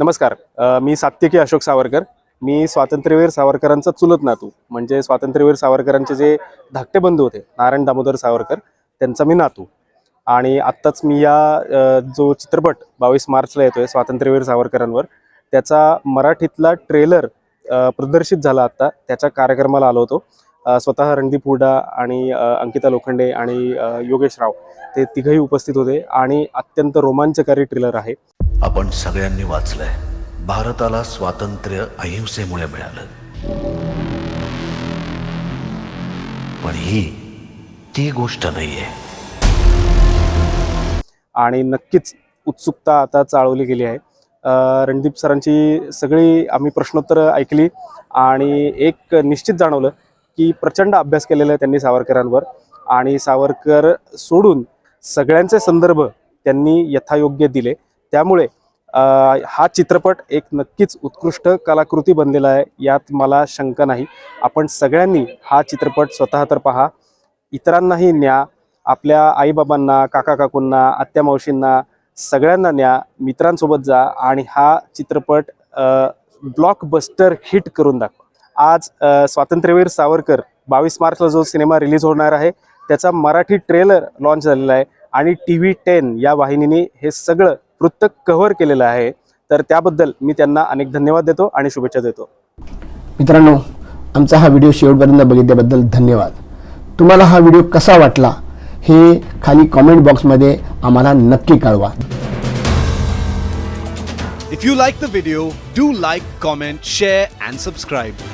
नमस्कार. मी सात्यकी अशोक सावरकर. मी स्वातंत्र्यवीर सावरकरांचा चुलत नातू. म्हणजे स्वातंत्र्यवीर सावरकरांचे जे धाकटे बंधू होते नारायण दामोदर सावरकर त्यांचा मी नातू. आणि आत्ताच मी या जो चित्रपट बावीस मार्चला येतोय स्वातंत्र्यवीर सावरकरांवर त्याचा मराठीतला ट्रेलर प्रदर्शित झाला आत्ता. त्याच्या कार्यक्रमाला आलो होतो. स्वतः रणदीप हुडा आणि अंकिता लोखंडे आणि योगेश राव ते तिघही उपस्थित होते. आणि अत्यंत रोमांचकारी ट्रेलर आहे. आपण सगळ्यांनी वाचलंय. भारताला स्वातंत्र्य अहिंसेमुळे मिळालं. पण ही ती गोष्ट नाहीये. आणि नक्कीच उत्सुकता आता चाळवली गेली आहे. रणदीप सरांची सगळी आम्ही प्रश्नोत्तरं ऐकली आणि एक निश्चित जाणवलं की प्रचंड अभ्यास केलेला आहे त्यांनी सावरकरांवर आणि सावरकर सोडून सगळ्यांचे संदर्भ त्यांनी यथायोग्य दिले. त्यामुळे हा चित्रपट एक नक्कीच उत्कृष्ट कलाकृती बनलेला आहे यात मला शंका नाही. आपण सगळ्यांनी हा चित्रपट स्वतः तर पहा. इतरांनाही न्या. आपल्या आईबाबांना काका काकूंना आत्या मावशींना सगळ्यांना न्या. मित्रांसोबत जा आणि हा चित्रपट ब्लॉकबस्टर हिट करून दाखवा. आज स्वातंत्र्यवीर सावरकर बावीस मार्चला जो सिनेमा रिलीज होणार आहे त्याचा मराठी ट्रेलर लॉन्च झालेला आहे आणि टी व्ही टेन या वाहिनीने हे सगळं वृत्त कव्हर केलेलं आहे. तर त्याबद्दल मी त्यांना अनेक धन्यवाद देतो आणि शुभेच्छा देतो. मित्रांनो आमचा हा व्हिडिओ शेवटपर्यंत बघितल्याबद्दल धन्यवाद. तुम्हाला हा व्हिडिओ कसा वाटला हे खाली कॉमेंट बॉक्समध्ये आम्हाला नक्की कळवा. If you like the video, do like, comment, share, and subscribe.